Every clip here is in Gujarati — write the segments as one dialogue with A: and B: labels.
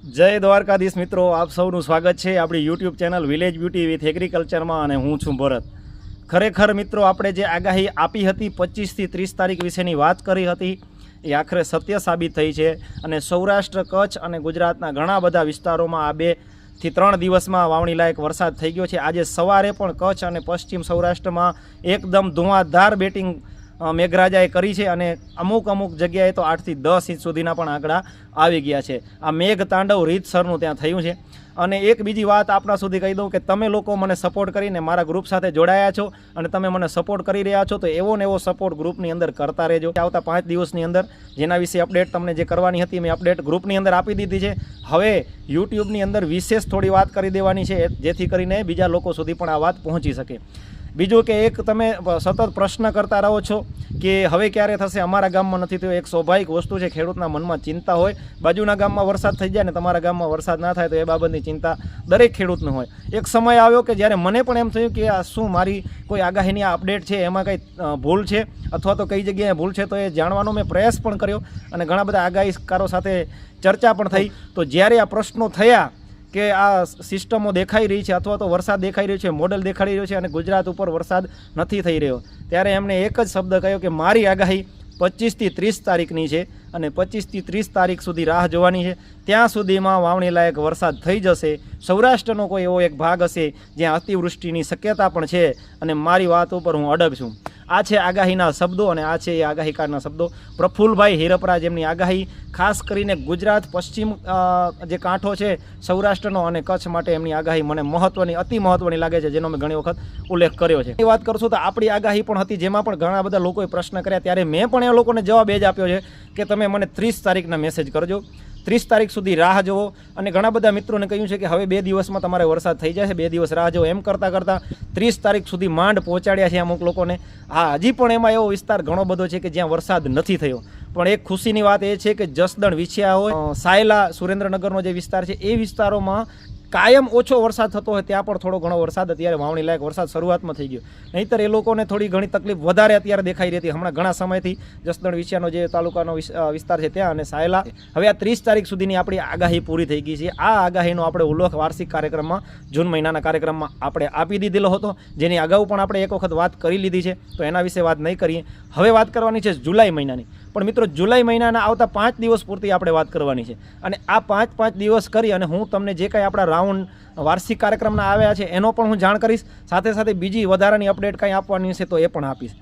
A: જય દ્વારકાધીશ મિત્રો, આપ સૌનું સ્વાગત છે આપણી YouTube channel village beauty with એગ્રીકલ્ચરમાં અને હું છું ભરત. ખરેખર મિત્રો, આપણે જે આગાહી આપી હતી પચીસથી ત્રીસ તારીખ વિશેની વાત કરી હતી, એ આખરે સત્ય સાબિત થઈ છે અને સૌરાષ્ટ્ર, કચ્છ અને ગુજરાતના ઘણા બધા વિસ્તારોમાં આ બેથી ત્રણ દિવસમાં વાવણી લાયક વરસાદ થઈ ગયો છે. આજે સવારે પણ કચ્છ અને પશ્ચિમ સૌરાષ્ટ્રમાં એકદમ ધુઆધાર બેટિંગ મેઘરાજાએ કરી છે અને અમુક અમુક જગ્યાએ તો આઠથી દસ ઇંચ સુધીના પણ આંકડા આવી ગયા છે. આ મેઘ તાંડવ રીતસરનું ત્યાં થયું છે. અને એક બીજી વાત આપણા સુધી કહી દઉં કે તમે લોકો મને સપોર્ટ કરીને મારા ગ્રુપ સાથે જોડાયા છો અને તમે મને સપોર્ટ કરી રહ્યા છો તો એવો ને એવો સપોર્ટ ગ્રુપની અંદર કરતા રહેજો. આવતા પાંચ દિવસની અંદર જેના વિશે અપડેટ તમને જે કરવાની હતી મેં અપડેટ ગ્રુપની અંદર આપી દીધી છે. હવે યુટ્યુબની અંદર વિશેષ થોડી વાત કરી દેવાની છે, જેથી કરીને બીજા લોકો સુધી પણ આ વાત પહોંચી શકે. બીજું કે એક તમે સતત પ્રશ્ન કરતા રહો છો કે હવે ક્યારે થશે? અમારા ગામમાં નથી થયું. એક સ્વાભાવિક વસ્તુ છે, ખેડૂતના મનમાં ચિંતા હોય. બાજુના ગામમાં વરસાદ થઈ જાય ને તમારા ગામમાં વરસાદ ના થાય તો એ બાબતની ચિંતા દરેક ખેડૂતને હોય. એક સમય આવ્યો કે જ્યારે મને પણ એમ થયું કે આ શું મારી કોઈ આગાહીની અપડેટ છે, એમાં કંઈ ભૂલ છે? અથવા તો કઈ જગ્યાએ ભૂલ છે? તો એ જાણવાનો મેં પ્રયાસ પણ કર્યો અને ઘણા બધા આગાહીકારો સાથે ચર્ચા પણ થઈ. તો જ્યારે આ પ્રશ્નો થયા કે આ સિસ્ટમો દેખાઈ રહી છે અથવા તો વરસાદ દેખાઈ રહ્યો છે, મોડલ દેખાડી રહ્યો છે અને ગુજરાત ઉપર વરસાદ નથી થઈ રહ્યો. ત્યારે એમણે એક જ શબ્દ કહ્યો કે મારી આગાહી પચીસથી ત્રીસ તારીખની છે અને પચીસથી ત્રીસ તારીખ સુધી રાહ જોવાની છે. ત્યાં સુધીમાં વાવણી લાયક વરસાદ થઈ જશે. સૌરાષ્ટ્રનો કોઈ એવો એક ભાગ હશે જ્યાં અતિવૃષ્ટિની શક્યતા પણ છે અને મારી વાત ઉપર હું અડગ છું. આ છે આગાહીના શબ્દો અને આ છે એ આગાહીકારના શબ્દો. પ્રફુલભાઈ હિરપરા જેમની આગાહી, ખાસ કરીને ગુજરાત પશ્ચિમ જે કાંઠો છે સૌરાષ્ટ્રનો અને કચ્છ માટે એમની આગાહી મને મહત્વની, અતિ મહત્વની લાગે છે, જેનો મેં ઘણી વખત ઉલ્લેખ કર્યો છે. એ વાત કરશું તો આપણી આગાહી પણ હતી, જેમાં પણ ઘણા બધા લોકોએ પ્રશ્ન કર્યા, ત્યારે મેં પણ એ લોકોને જવાબ એ જ આપ્યો છે કે તમે મને ત્રીસ તારીખના મેસેજ કરજો. ત્રીસ તારીખ સુધી રાહ જુઓ. અને ઘણા બધા મિત્રોને કહ્યું છે કે હવે બે દિવસમાં તમારે વરસાદ થઈ જશે, બે દિવસ રાહ જુઓ. એમ કરતાં કરતાં ત્રીસ તારીખ સુધી માંડ પહોંચાડ્યા છે અમુક લોકોને. હા, હજી પણ એમાં એવો વિસ્તાર ઘણો બધો છે કે જ્યાં વરસાદ નથી થયો. પણ એક ખુશીની વાત એ છે કે જસદણ વિછ્યા હોય સાયલા સુરેન્દ્રનગરનો જે વિસ્તાર છે, એ વિસ્તારોમાં કાયમ ઓછો વરસાદ થતો હોય ત્યાં પણ થોડો ઘણો વરસાદ. અત્યારે વાવણી લાયક વરસાદ શરૂઆતમાં થઈ ગયો. નહીંતર એ લોકોને થોડી ઘણી તકલીફ વધારે અત્યારે દેખાઈ રહી હતી. હમણાં ઘણા સમયથી જસદણ વિછિયાનો જે તાલુકાનો વિસ્તાર છે ત્યાં અને સાયલા. હવે આ ત્રીસ તારીખ સુધીની આપણી આગાહી પૂરી થઈ ગઈ છે. આ આગાહીનો આપણે ઉલ્લેખ વાર્ષિક કાર્યક્રમમાં, જૂન મહિનાના કાર્યક્રમમાં આપણે આપી દીધેલો હતો. જેની અગાઉ પણ આપણે એક વખત વાત કરી લીધી છે. તો એના વિશે વાત નહીં કરીએ. હવે વાત કરવાની છે જુલાઈ મહિનાની. પણ મિત્રો જુલાઈ મહિનાના આવતા પાંચ દિવસ પૂરતી આપણે વાત કરવાની છે. અને આ પાંચ પાંચ દિવસ કરી અને હું તમને જે કાંઈ આપણા રાઉન્ડ વાર્ષિક કાર્યક્રમના આવ્યા છે, એનો પણ હું જાણ કરીશ. સાથે સાથે બીજી વધારાની અપડેટ કાંઈ આપવાની છે તો એ પણ આપીશ.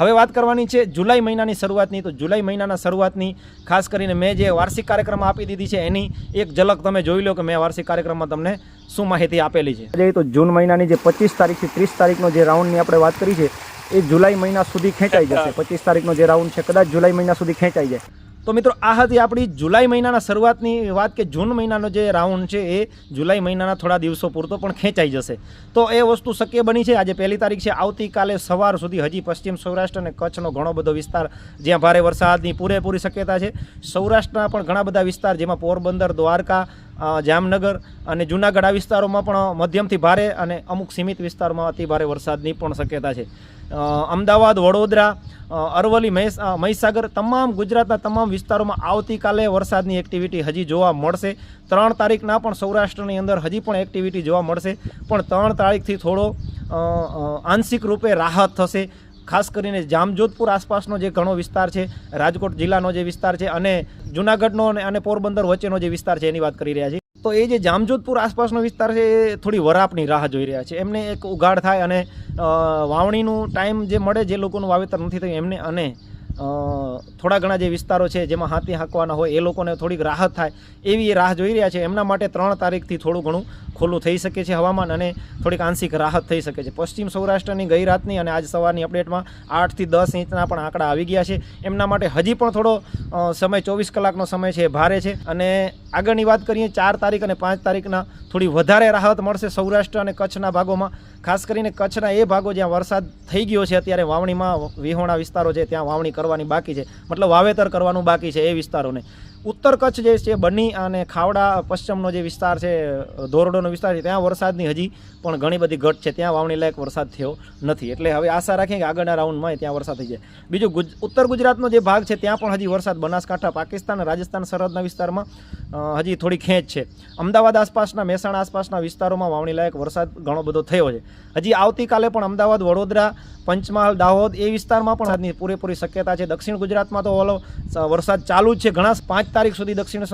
A: હવે વાત કરવાની છે જુલાઈ મહિનાની શરૂઆતની. તો જુલાઈ મહિનાના શરૂઆતની ખાસ કરીને મેં જે વાર્ષિક કાર્યક્રમ આપી દીધી છે, એની એક ઝલક તમે જોઈ લો કે મેં વાર્ષિક કાર્યક્રમમાં તમને શું માહિતી આપેલી છે. તો જૂન મહિનાની જે પચીસ તારીખથી ત્રીસ તારીખનો જે રાઉન્ડની આપણે વાત કરી છે એ જુલાઈ મહિના સુધી ખેંચાઈ જશે. પચીસ તારીખનો જે રાઉન્ડ છે કદાચ જુલાઈ મહિના સુધી ખેંચાઈ જાય. તો મિત્રો આ હતી આપણી જુલાઈ મહિનાના શરૂઆતની વાત કે જૂન મહિનાનો જે રાઉન્ડ છે એ જુલાઈ મહિનાના થોડા દિવસો પૂરતો પણ ખેંચાઈ જશે. તો એ વસ્તુ શક્ય બની છે. આજે પહેલી તારીખ છે. આવતીકાલે સવાર સુધી હજી પશ્ચિમ સૌરાષ્ટ્ર અને કચ્છનો ઘણો બધો વિસ્તાર જ્યાં ભારે વરસાદની પૂરેપૂરી શક્યતા છે. સૌરાષ્ટ્રના પણ ઘણા બધા વિસ્તાર જેમાં પોરબંદર દ્વારકા જામનગર અને જૂનાગઢ આ વિસ્તારોમાં પણ મધ્યમથી ભારે અને અમુક સીમિત વિસ્તારોમાં અતિ ભારે વરસાદની પણ શક્યતા છે. અમદાવાદ વડોદરા અ, અરવલ્લી મહેસ મહીસાગર તમામ ગુજરાતના તમામ વિસ્તારોમાં આવતીકાલે વરસાદની એક્ટિવિટી હજી જોવા મળશે. ત્રણ તારીખના પણ સૌરાષ્ટ્રની અંદર હજી પણ એક્ટિવિટી જોવા મળશે. પણ ત્રણ તારીખથી થોડો આંશિક રૂપે રાહત થશે. ખાસ કરીને જામજોધપુર આસપાસનો જે ઘણો વિસ્તાર છે, રાજકોટ જિલ્લાનો જે વિસ્તાર છે અને જુનાગઢનો અને પોરબંદર વચ્ચેનો જે વિસ્તાર છે એની વાત કરી રહ્યા છીએ. તો એ જે જામજોધપુર આસપાસનો વિસ્તાર છે, એ થોડી વરાપની રાહ જોઈ રહ્યા છે. એમને એક ઉગાડ થાય અને વાવણીનું ટાઈમ જે મળે, જે લોકોનું વાવેતર નથી થયું, એમને અને થોડા ઘણા જે વિસ્તારો છે જેમાં હાથી હાંકવાના હોય, એ લોકોને થોડીક રાહત થાય, એવી રાહ જોઈ રહ્યા છે. એમના માટે ત્રણ તારીખથી થોડું ઘણું ખુલ્લું થઈ શકે છે હવામાન અને થોડીક આંશિક રાહત થઈ શકે છે. પશ્ચિમ સૌરાષ્ટ્રની ગઈ રાતની અને આજ સવારની અપડેટમાં આઠથી દસ ઇંચના પણ આંકડા આવી ગયા છે. એમના માટે હજી પણ થોડો સમય ચોવીસ કલાકનો સમય છે, ભારે છે અને આગળની વાત કરીએ, ચાર તારીખ અને પાંચ તારીખના થોડી વધારે રાહત મળશે સૌરાષ્ટ્ર અને કચ્છના ભાગોમાં. ખાસ કરીને કચ્છના એ ભાગો જ્યાં વરસાદ થઈ ગયો છે, અત્યારે વાવણીમાં વિહોણા વિસ્તારો છે, ત્યાં વાવણી કરવાની બાકી છે. મતલબ વાવેતર કરવાનું બાકી છે એ વિસ્તારોને. ઉત્તર કચ્છ જે છે બની અને ખાવડા પશ્ચિમનો જે વિસ્તાર છે, ધોરડોનો વિસ્તાર છે, ત્યાં વરસાદની હજી પણ ઘણી બધી ઘટ છે. ત્યાં વાવણી લાયક વરસાદ થયો નથી. એટલે હવે આશા રાખીએ કે આગળના રાઉન્ડમાં ત્યાં વરસાદ થઈ જાય. બીજું ઉત્તર ગુજરાતનો જે ભાગ છે, ત્યાં પણ હજી વરસાદ બનાસકાંઠા, પાકિસ્તાન, રાજસ્થાન, સરહદના વિસ્તારમાં હજી થોડી ખેંચ છે. અમદાવાદ આસપાસના, મહેસાણા આસપાસના વિસ્તારોમાં વાવણી લાયક વરસાદ ઘણો બધો થયો છે. હજી આવતીકાલે પણ અમદાવાદ, વડોદરા, પંચમહાલ, દાહોદ એ વિસ્તારમાં પણ આજની પૂરેપૂરી શક્યતા છે. દક્ષિણ ગુજરાતમાં તો ઓલો, વરસાદ ચાલુ જ છે. ઘણા પાંચ તારીખ સુધી દક્ષિણ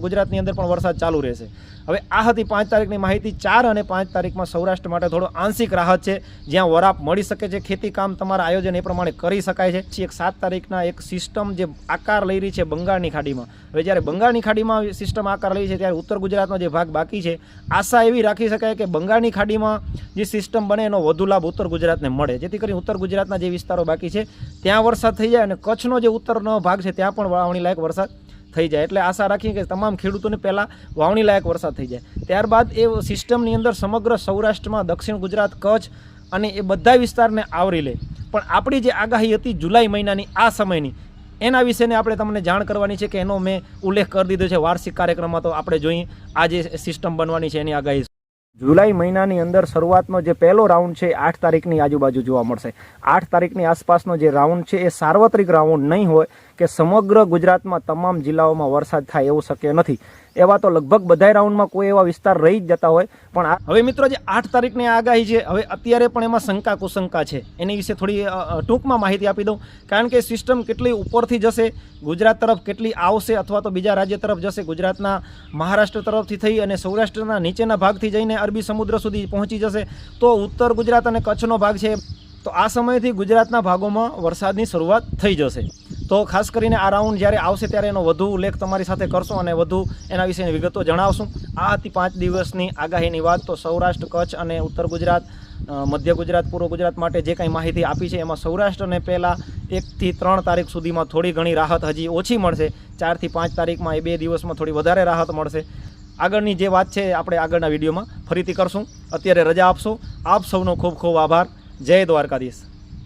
A: ગુજરાતની અંદર પણ વરસાદ ચાલુ રહેશે. હવે આ હતી પાંચ તારીખની માહિતી ચાર અને પાંચ તારીખમાં સૌરાષ્ટ્ર માટે થોડો આંશિક રાહત છે, જ્યાં વરાપ મળી શકે છે, ખેતી કામ તમારા આયોજન એ પ્રમાણે કરી શકાય છે. એક સાત તારીખના એક સિસ્ટમ જે આકાર લઈ રહી છે બંગાળની ખાડીમાં. હવે જ્યારે બંગાળની ખાડીમાં સિસ્ટમ આકાર લઈ છે, ત્યારે ઉત્તર ગુજરાતનો જે ભાગ બાકી છે, આશા એવી રાખી શકાય કે બંગાળની ખાડીમાં જે સિસ્ટમ બને એનો વધુ લાભ ઉત્તર ગુજરાતને મળે. જેથી કરીને ઉત્તર ગુજરાતના જે વિસ્તારો બાકી છે, ત્યાં વરસાદ થઈ જાય અને કચ્છનો જે ઉત્તરનો ભાગ છે, ત્યાં પણ વાવણી લાયક વરસાદ થઈ જાય. એટલે આશા રાખીએ કે તમામ ખેડૂતોને પહેલાં વાવણી લાયક વરસાદ થઈ જાય. ત્યારબાદ એ સિસ્ટમની અંદર સમગ્ર સૌરાષ્ટ્રમાં દક્ષિણ ગુજરાત, કચ્છ અને એ બધા વિસ્તારને આવરી લે. પણ આપણી જે આગાહી હતી જુલાઈ મહિનાની, આ સમયની, એના વિશેને આપણે તમને જાણ કરવાની છે કે એનો મેં ઉલ્લેખ કરી દીધો છે. વાર્ષિક કાર્યક્રમમાં તો આપણે જોઈએ આ જે સિસ્ટમ બનવાની છે એની આગાહી. જુલાઈ મહિનાની અંદર શરૂઆતનો જે પહેલો રાઉન્ડ છે આઠ તારીખની આજુબાજુ જોવા મળશે. આઠ તારીખની આસપાસનો જે રાઉન્ડ છે એ સાર્વત્રિક રાઉન્ડ નહીં હોય. કે સમગ્ર ગુજરાતમાં તમામ જિલ્લાઓમાં વરસાદ થાય એવું શક્ય નથી. એવા તો લગભગ બધા રાઉન્ડમાં કોઈ એવા વિસ્તાર રહી જ જતા હોય, પણ હવે મિત્રો જે આઠ તારીખની આગાહી છે, હવે અત્યારે પણ એમાં શંકા કુશંકા છે. એની વિશે થોડી ટૂંકમાં માહિતી આપી દઉં. કારણ કે સિસ્ટમ કેટલી ઉપરથી જશે, ગુજરાત તરફ કેટલી આવશે અથવા તો બીજા રાજ્ય તરફ જશે, ગુજરાતના મહારાષ્ટ્ર તરફથી થઈ અને સૌરાષ્ટ્રના નીચેના ભાગથી જઈને અરબી સમુદ્ર સુધી પહોંચી જશે, તો ઉત્તર ગુજરાત અને કચ્છનો ભાગ છે. તો આ સમયથી ગુજરાતના ભાગોમાં વરસાદની શરૂઆત થઈ જશે. તો ખાસ કરીને આ રાઉન્ડ જ્યારે આવશે ત્યારે એનો વધુ ઉલ્લેખ તમારી સાથે કરશું અને વધુ એના વિશેની વિગતો જણાવશું. આ હતી પાંચ દિવસની આગાહીની વાત. તો સૌરાષ્ટ્ર, કચ્છ અને ઉત્તર ગુજરાત મધ્ય ગુજરાત, પૂર્વ ગુજરાત માટે જે કંઈ માહિતી આપી છે એમાં સૌરાષ્ટ્રને પહેલાં એકથી ત્રણ તારીખ સુધીમાં થોડી ઘણી રાહત હજી ઓછી મળશે. ચારથી પાંચ તારીખમાં એ બે દિવસમાં થોડી વધારે રાહત મળશે. આગળની જે વાત છે આપણે આગળના વિડીયોમાં ફરીથી કરશું. અત્યારે રજા આપશો. આપ સૌનો ખૂબ ખૂબ આભાર. જય દ્વારકાધીશ.